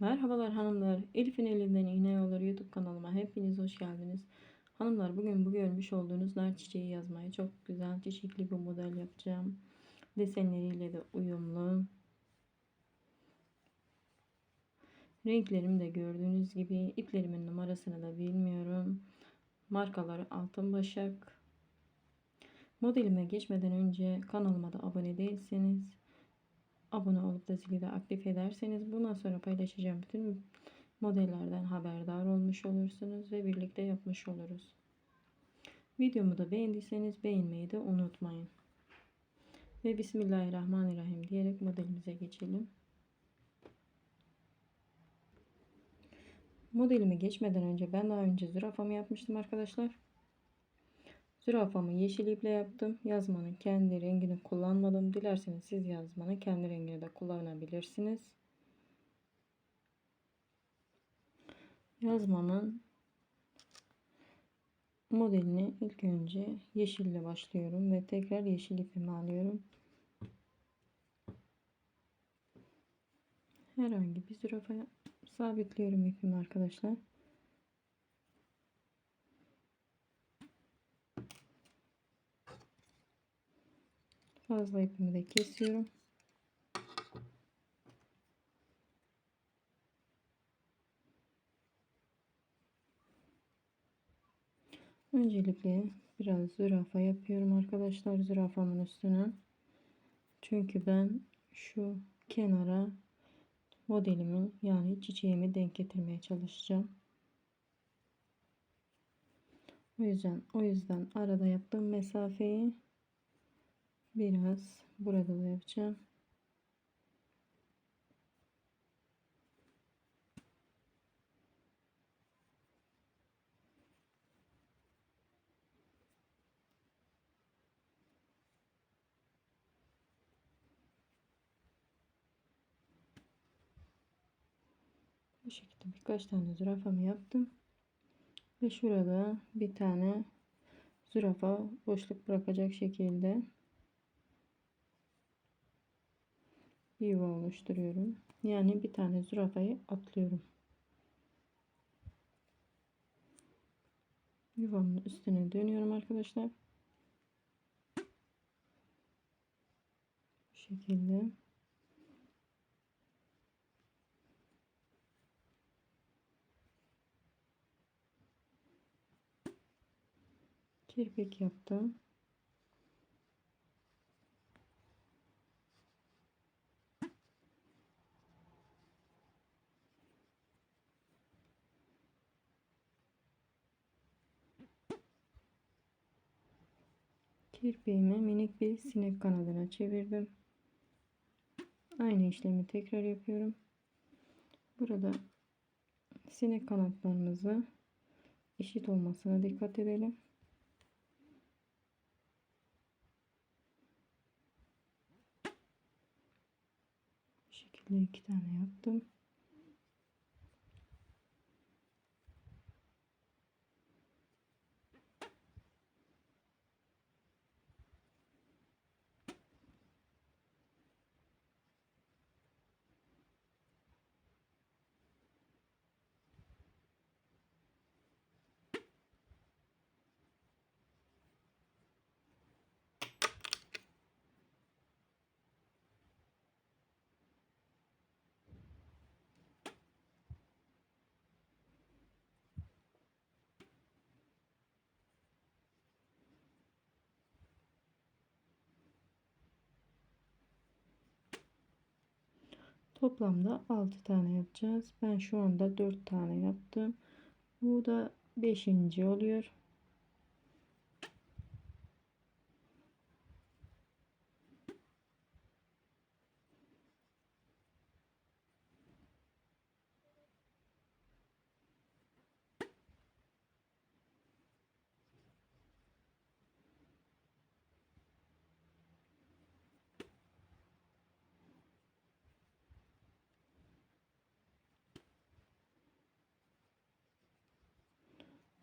Merhabalar hanımlar. Elif'in elinden iğne olur YouTube kanalıma hepiniz hoş geldiniz. Hanımlar bugün bu görmüş olduğunuz nar çiçeği yazmayı çok güzel çiçekli bir model yapacağım. Desenleriyle de uyumlu. Renklerim de gördüğünüz gibi iplerimin numarasını da bilmiyorum. Markaları Altın Başak. Modelime geçmeden önce kanalıma da abone değilseniz abone olup da zili de aktif ederseniz bundan sonra paylaşacağım bütün modellerden haberdar olmuş olursunuz ve birlikte yapmış oluruz. Videomu da beğendiyseniz beğenmeyi de unutmayın. Ve Bismillahirrahmanirrahim diyerek modelimize geçelim. Modelimi geçmeden önce ben daha önce zürafamı yapmıştım arkadaşlar. Zürafamı yeşil iple yaptım. Yazmanın kendi rengini kullanmadım. Dilerseniz siz yazmanın kendi rengini de kullanabilirsiniz. Yazmamın modelini ilk önce yeşille başlıyorum ve tekrar yeşil ipimi alıyorum. Herhangi bir zürafaya sabitliyorum ipimi arkadaşlar. Fazla ipimi de kesiyorum. Öncelikle biraz zürafa yapıyorum arkadaşlar zürafamın üstüne. Çünkü ben şu kenara modelimi yani çiçeğimi denk getirmeye çalışacağım. O yüzden o yüzden arada yaptığım mesafeyi Biraz burada da yapacağım. Bu şekilde birkaç tane zürafamı yaptım. Ve şurada bir tane zürafa boşluk bırakacak şekilde bir yuva oluşturuyorum. Yani bir tane zürafayı atlıyorum. Yuvamın üstüne dönüyorum arkadaşlar. Bu şekilde. Kirpik yaptım. Kirpiğimi minik bir sinek kanadına çevirdim. Aynı işlemi tekrar yapıyorum. Burada sinek kanatlarımızı eşit olmasına dikkat edelim. Bu şekilde iki tane yaptım. Toplamda 6 tane yapacağız. Ben şu anda 4 tane yaptım. Bu da 5. oluyor.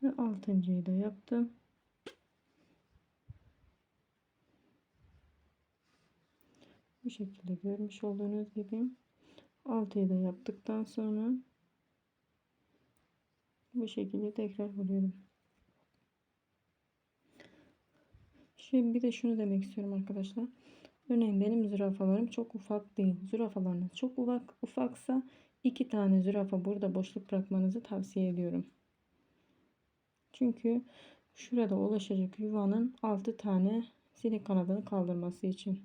Ve altıncıyı da yaptım. Bu şekilde görmüş olduğunuz gibi 6'yı da yaptıktan sonra bu şekilde tekrar vuruyorum. Şimdi bir de şunu demek istiyorum arkadaşlar. Örneğin benim zürafalarım çok ufak değil. Zürafalarınız çok ufak ufaksa iki tane zürafa burada boşluk bırakmanızı tavsiye ediyorum. Çünkü şurada oluşacak yuvanın 6 tane sinek kanadını kaldırması için.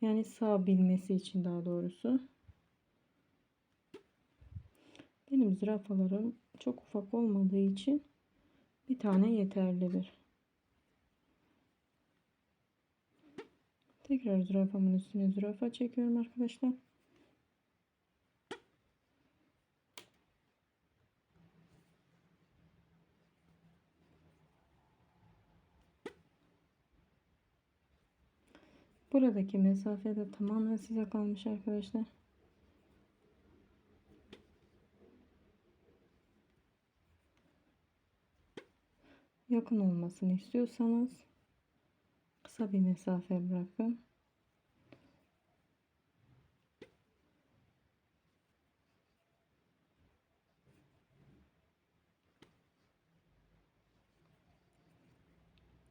Yani sığabilmesi için daha doğrusu. Benim zürafalarım çok ufak olmadığı için bir tane yeterlidir. Tekrar zürafamın üstüne zürafa çekiyorum arkadaşlar. Buradaki mesafe de tamamen size kalmış arkadaşlar. Yakın olmasını istiyorsanız kısa bir mesafe bırakın.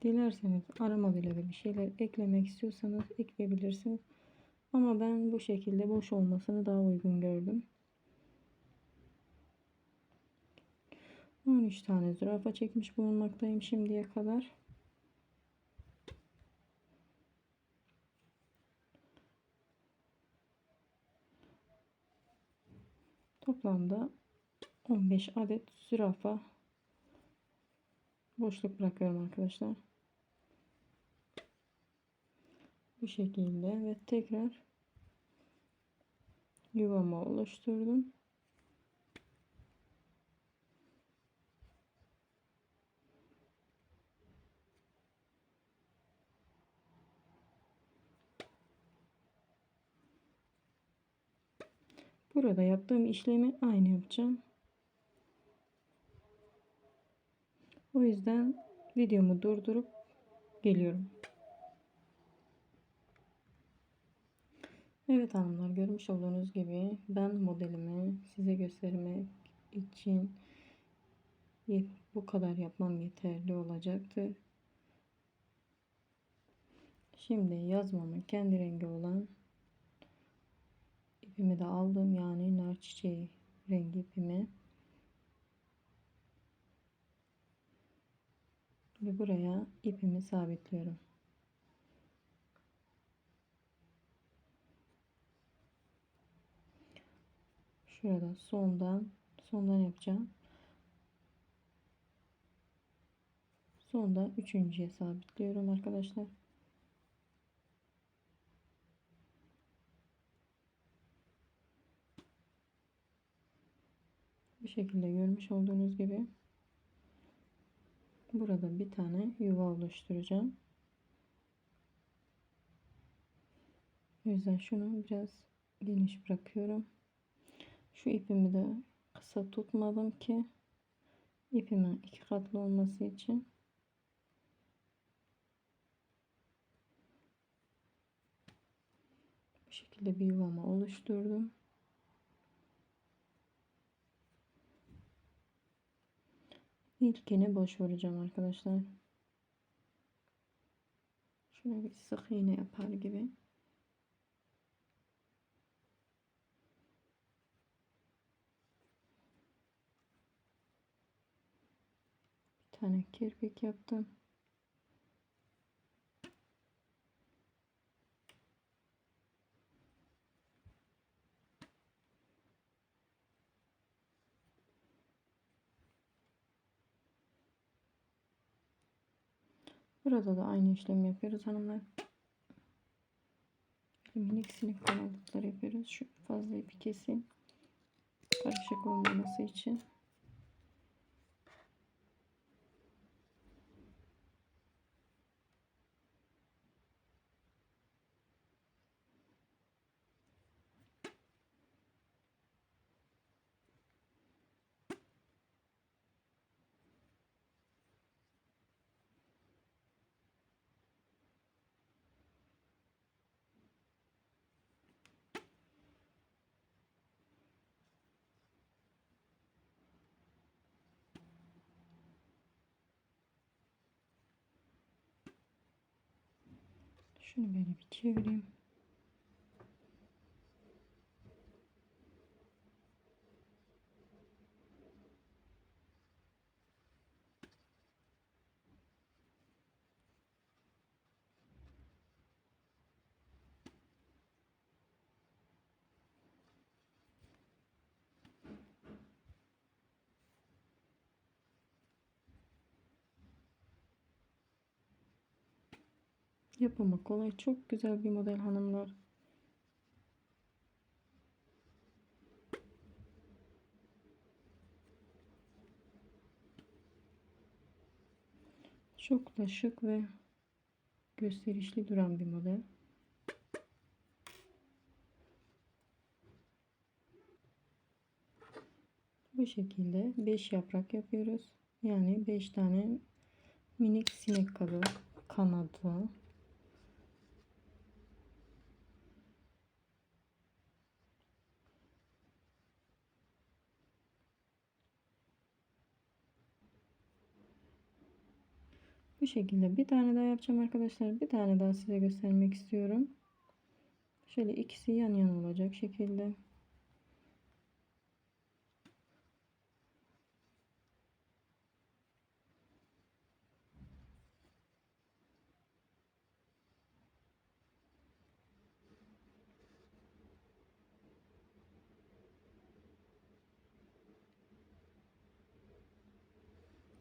Dilerseniz arama bile bir şeyler eklemek istiyorsanız ekleyebilirsiniz. Ama ben bu şekilde boş olmasını daha uygun gördüm. 13 tane zürafa çekmiş bulunmaktayım şimdiye kadar. Toplamda 15 adet zürafa boşluk bırakıyorum arkadaşlar. Bu şekilde ve tekrar yuvamı oluşturdum. Burada yaptığım işlemi aynı yapacağım. O yüzden videomu durdurup geliyorum. Evet hanımlar görmüş olduğunuz gibi ben modelimi size göstermek için bu kadar yapmam yeterli olacaktır. Şimdi yazmamın kendi rengi olan ipimi de aldım yani nar çiçeği rengi ipimi ve buraya ipimi sabitliyorum. Şurada sondan sondan yapacağım. Sonda üçüncüye sabitliyorum arkadaşlar. Bu şekilde görmüş olduğunuz gibi burada bir tane yuva oluşturacağım. O yüzden şunu biraz geniş bırakıyorum. Şu ipimi de kısa tutmadım ki ipimin iki katlı olması için bu şekilde bir yuvama oluşturdum. İlkini boş vuracağım arkadaşlar. Şöyle bir sık iğne yapar gibi. Tane kirpik yaptım. Burada da aynı işlemi yapıyoruz hanımlar. Minik sinek kanallıkları yapıyoruz. Şu fazla ipi keseyim. Karışık olmaması için. Şunu böyle bir çevireyim. Yapımı kolay. Çok güzel bir model hanımlar. Çok da şık ve gösterişli duran bir model. Bu şekilde 5 yaprak yapıyoruz. Yani 5 tane minik sinek kabı kanadı Bu şekilde bir tane daha yapacağım arkadaşlar. Bir tane daha size göstermek istiyorum. Şöyle ikisi yan yana olacak şekilde.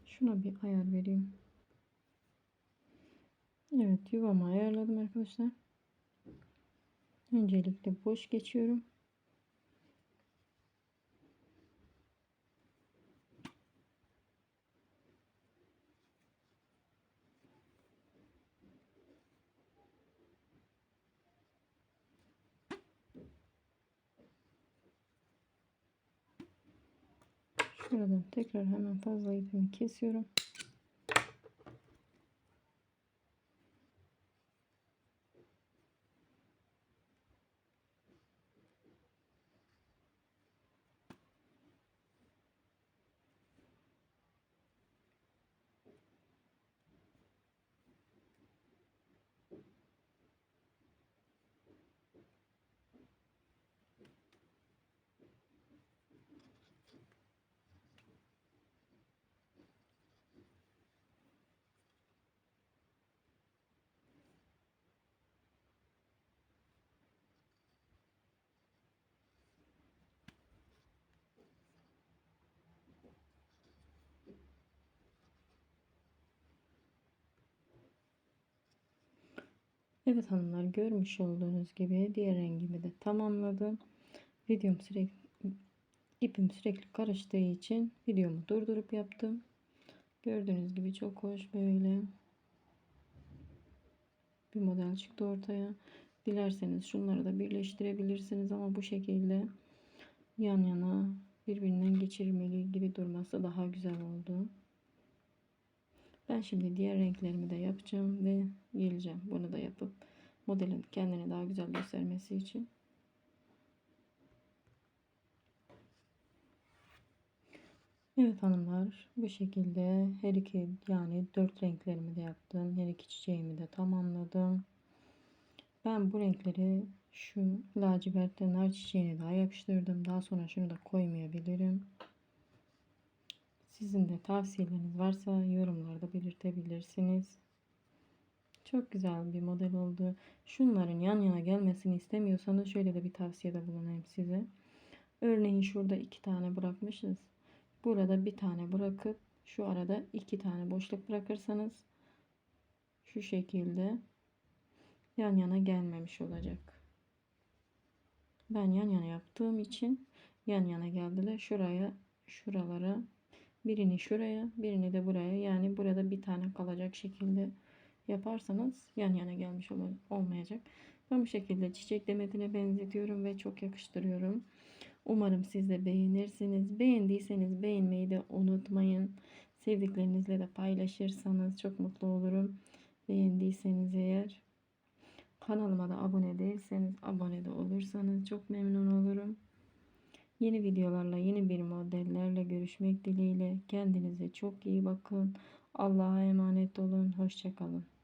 Şuna bir ayar vereyim. Evet yuvamı ayarladım arkadaşlar. Öncelikle boş geçiyorum. Şuradan tekrar hemen fazla ipimi kesiyorum. Evet hanımlar görmüş olduğunuz gibi diğer rengimi de tamamladım. Videom sürekli ipim sürekli karıştığı için videomu durdurup yaptım. Gördüğünüz gibi çok hoş böyle bir model çıktı ortaya. Dilerseniz şunları da birleştirebilirsiniz ama bu şekilde yan yana birbirinden geçirmeli gibi durması daha güzel oldu. Ben şimdi diğer renklerimi de yapacağım ve geleceğim. Bunu da yapıp modelin kendini daha güzel göstermesi için. Evet hanımlar bu şekilde her iki yani dört renklerimi de yaptım. Her iki çiçeğimi de tamamladım. Ben bu renkleri şu lacivertten nar çiçeğine daha yapıştırdım. Daha sonra şunu da koymayabilirim. Sizin de tavsiyeleriniz varsa yorumlarda belirtebilirsiniz. Çok güzel bir model oldu. Şunların yan yana gelmesini istemiyorsanız şöyle de bir tavsiyede bulunayım size. Örneğin şurada iki tane bırakmışız. Burada bir tane bırakıp şu arada iki tane boşluk bırakırsanız şu şekilde yan yana gelmemiş olacak. Ben yan yana yaptığım için yan yana geldiler. Şuraya şuralara birini şuraya birini de buraya yani burada bir tane kalacak şekilde yaparsanız yan yana gelmiş olmayacak. Ben bu şekilde çiçek demetine benzetiyorum ve çok yakıştırıyorum. Umarım siz de beğenirsiniz. Beğendiyseniz beğenmeyi de unutmayın. Sevdiklerinizle de paylaşırsanız çok mutlu olurum. Beğendiyseniz eğer kanalıma da abone değilseniz abone de olursanız çok memnun olurum. Yeni videolarla yeni bir modellerle görüşmek dileğiyle. Kendinize çok iyi bakın. Allah'a emanet olun. Hoşçakalın.